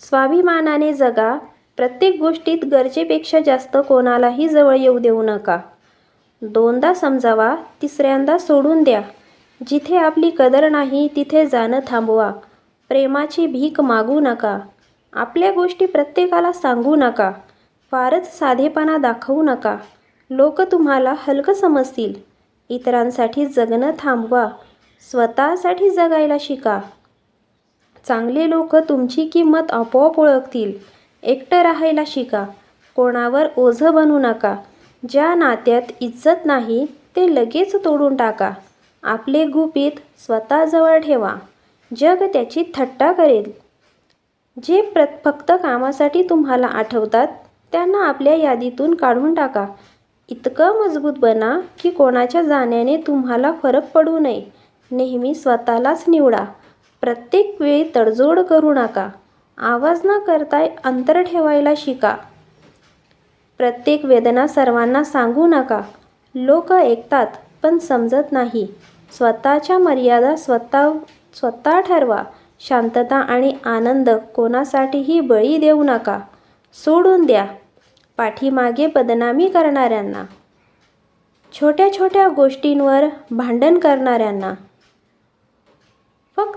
स्वाभिमानाने जगा. प्रत्येक गोष्टीत गरजेपेक्षा जास्त कोणालाही जवळ येऊ देऊ नका. दोनदा समजावा तिसऱ्यांदा सोडून द्या. जिथे आपली कदर नाही तिथे जाणं थांबवा. प्रेमाची भीक मागू नका. आपल्या गोष्टी प्रत्येकाला सांगू नका. फारच साधेपणा दाखवू नका. लोक तुम्हाला हलकं समजतील. इतरांसाठी जगणं थांबवा. स्वतःसाठी जगायला शिका. चांगले लोक तुमची किंमत आपोआप ओळखतील. एकटं राहायला शिका. कोणावर ओझं बनू नका. ज्या नात्यात इज्जत नाही ते लगेच तोडून टाका. आपले गुपित स्वतःजवळ ठेवा. जग त्याची थट्टा करेल. जे प्र फक्त कामासाठी तुम्हाला आठवतात त्यांना आपल्या यादीतून काढून टाका. इतकं मजबूत बना की कोणाच्या जाण्याने तुम्हाला फरक पडू नये. नेहमी स्वतःलाच निवडा. प्रत्येक वेळी तडजोड करू नका. आवाज न करताय अंतर ठेवायला शिका. प्रत्येक वेदना सर्वांना सांगू नका. लोक ऐकतात पण समजत नाही. स्वतःच्या मर्यादा स्वतः स्वतः ठरवा. शांतता आणि आनंद कोणासाठीही बळी देऊ नका. सोडून द्या. पाठीमागे बदनामी करणाऱ्यांना. छोट्या छोट्या गोष्टींवर भांडण करणाऱ्यांना.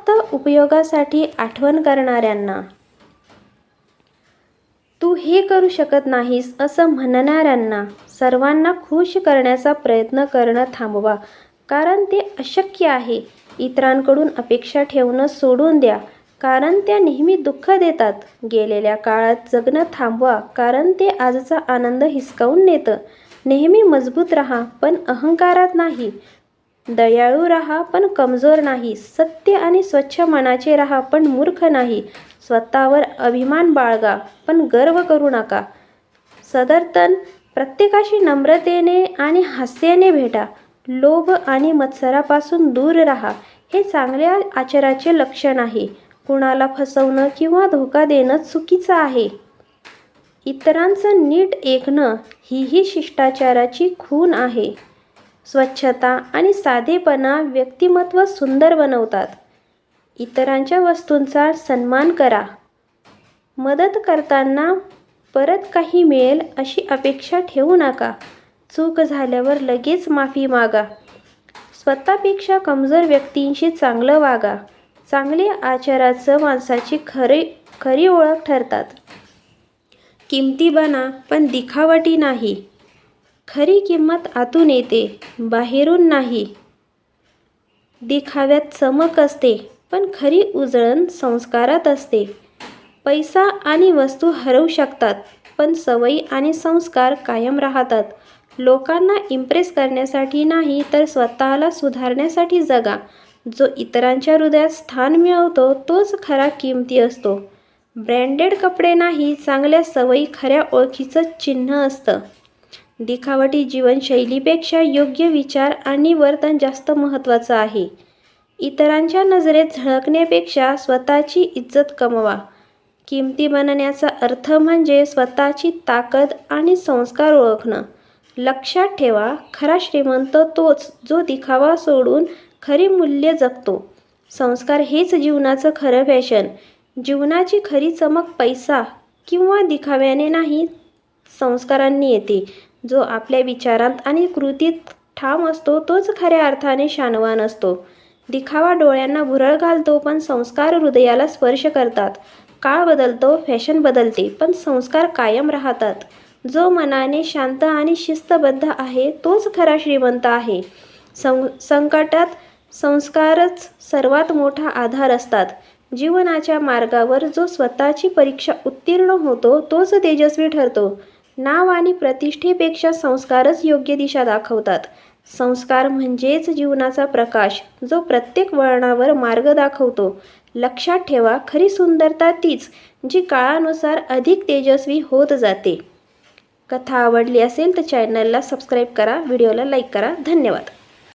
फक्त उपयोगासाठी आठवण करणाऱ्यांना. तू हे करू शकत नाहीस असं म्हणणाऱ्यांना सर्वांना खुश करण्याचा प्रयत्न करणं थांबवा कारण ते अशक्य आहे. इतरांकडून अपेक्षा ठेवणं सोडून द्या कारण त्या नेहमी दुःख देतात. गेलेल्या काळात जगणं थांबवा कारण ते आजचा आनंद हिसकावून नेतं. नेहमी मजबूत राहा पण अहंकारात नाही. दयाळू राहा पण कमजोर नाही. सत्य आणि स्वच्छ मनाचे राहा पण मूर्ख नाही. स्वतःवर अभिमान बाळगा पण गर्व करू नका. सदर्तन प्रत्येकाशी नम्रतेने आणि हास्याने भेटा. लोभ आणि मत्सरापासून दूर राहा. हे चांगल्या आचाराचे लक्षण आहे. कुणाला फसवणं किंवा धोका देणं चुकीचं आहे. इतरांचं नीट ऐकणं हीही शिष्टाचाराची खून आहे. स्वच्छता आणि साधेपणा व्यक्तिमत्व सुंदर बनवतात. इतरांच्या वस्तूंचा सन्मान करा. मदत करताना परत काही मिळेल अशी अपेक्षा ठेवू नका. चूक झाल्यावर लगेच माफी मागा. स्वतःपेक्षा कमजोर व्यक्तींशी चांगलं वागा. चांगले आचाराचं माणसाची खरी खरी ओळख ठरतात. किमती बना पण दिखावटी नाही. खरी किंमत आतून येते बाहेरून नाही. दिखाव्यात चमक असते पण खरी उजळण संस्कारात असते. पैसा आणि वस्तू हरवू शकतात पण सवयी आणि संस्कार कायम राहतात. लोकांना इम्प्रेस करण्यासाठी नाही तर स्वतःला सुधारण्यासाठी जगा. जो इतरांच्या हृदयात स्थान मिळवतो तोच खरा किमती असतो. ब्रँडेड कपडे नाही चांगल्या सवयी खऱ्या ओळखीचं चिन्ह असतं. दिखावटी जीवनशैलीपेक्षा योग्य विचार आणि वर्तन जास्त महत्त्वाचं आहे. इतरांच्या नजरेत झळकण्यापेक्षा स्वतःची इज्जत कमवा. किमती बनण्याचा अर्थ म्हणजे स्वतःची ताकद आणि संस्कार ओळखणं. लक्षात ठेवा खरा श्रीमंत तोच जो दिखावा सोडून खरी मूल्य जगतो. संस्कार हेच जीवनाचं खरं फॅशन. जीवनाची खरी चमक पैसा किंवा दिखाव्याने नाही संस्कारांनी येते. जो आपल्या विचारांत आणि कृतीत ठाम असतो तोच खऱ्या अर्थाने शानवान असतो. दिखावा डोळ्यांना भुरळ घालतो पण संस्कार हृदयाला स्पर्श करतात. काळ बदलतो फॅशन बदलते पण संस्कार कायम राहतात. जो मनाने शांत आणि शिस्तबद्ध आहे तोच खरा श्रीमंत आहे. सं संकटात संस्कारच सर्वात मोठा आधार असतात. जीवनाच्या मार्गावर जो स्वतःची परीक्षा उत्तीर्ण होतो तोच तेजस्वी ठरतो. नाव आणि प्रतिष्ठेपेक्षा संस्कारच योग्य दिशा दाखवतात. संस्कार म्हणजेच जीवनाचा प्रकाश जो प्रत्येक वळणावर मार्ग दाखवतो. लक्षात ठेवा खरी सुंदरता तीच जी काळानुसार अधिक तेजस्वी होत जाते. कथा आवडली असेल तर चॅनलला सबस्क्राईब करा व्हिडिओला लाईक करा. धन्यवाद.